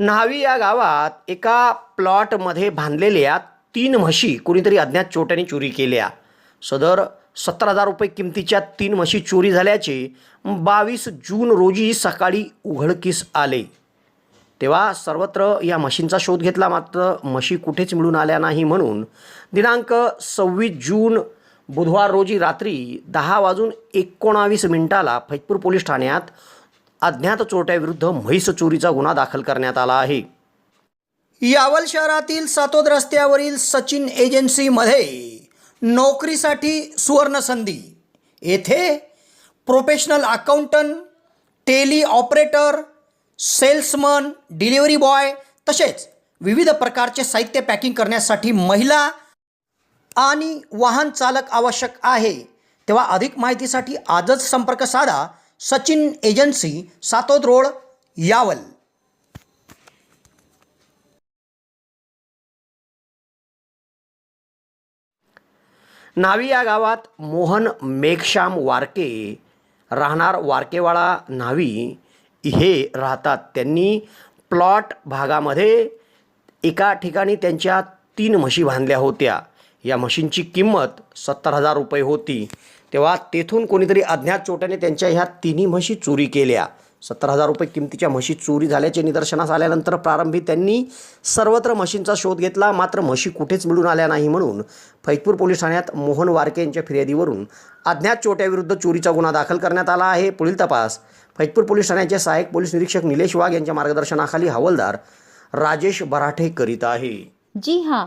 न्हावी या गावात एका प्लॉटमध्ये बांधलेल्या तीन म्हशी कुणीतरी अज्ञात चोट्याने चोरी केल्या. सदर सत्तर हजार रुपये किमतीच्या तीन म्हशी चोरी झाल्याचे बावीस जून रोजी सकाळी उघडकीस आले. तेव्हा सर्वत्र या म्हशींचा शोध घेतला मात्र म्हशी कुठेच मिळून आल्या नाही म्हणून दिनांक सव्वीस जून बुधवार रोजी रात्री दहा वाजून एकोणावीस मिनिटाला फैजपूर पोलीस ठाण्यात अज्ञात चोरट्याविरुद्ध म्हैस चोरीचा गुन्हा दाखल करण्यात आला आहे. यावल शहरातील सातोद रस्त्यावरील सचिन एजन्सीमध्ये नोकरीसाठी सुवर्णसंधी. येथे professional accountant Tally operator salesman delivery boy तसेच विविध प्रकारचे साहित्य पॅकिंग करण्यासाठी महिला आणि वाहन चालक आवश्यक आहे. तेव्हा अधिक माहितीसाठी आजच संपर्क साधा. Sachin agency Satod road Yawal. नावी या गावात मोहन मेघश्याम वारके राहणार वारकेवाळा न्हावी हे राहतात. त्यांनी प्लॉट भागामध्ये एका ठिकाणी त्यांच्या तीन म्हशी बांधल्या होत्या. या म्हशींची किंमत सत्तर हजार रुपये होती. तेव्हा तेथून कोणीतरी अज्ञात चोट्याने त्यांच्या ह्या तिन्ही म्हशी चोरी केल्या. सत्तर हजार रुपये किमतीच्या म्हशी चोरी झाल्याचे निदर्शनास आल्यानंतर प्रारंभी त्यांनी सर्वत्र म्हशींचा शोध घेतला. मात्र म्हशी कुठेच मिळून आल्या नाही म्हणून फैजपूर पोलीस ठाण्यात मोहन वारके यांच्या फिर्यादीवरून अज्ञात चोट्याविरुद्ध चोरीचा गुन्हा दाखल करण्यात आला आहे. पुढील तपास. फैजपूर पोलीस ठाण्याचे सहाय्यक पोलीस निरीक्षक निलेश वाघ यांच्या मार्गदर्शनाखाली हवालदार राजेश बराठे करीत आहे. जी हां.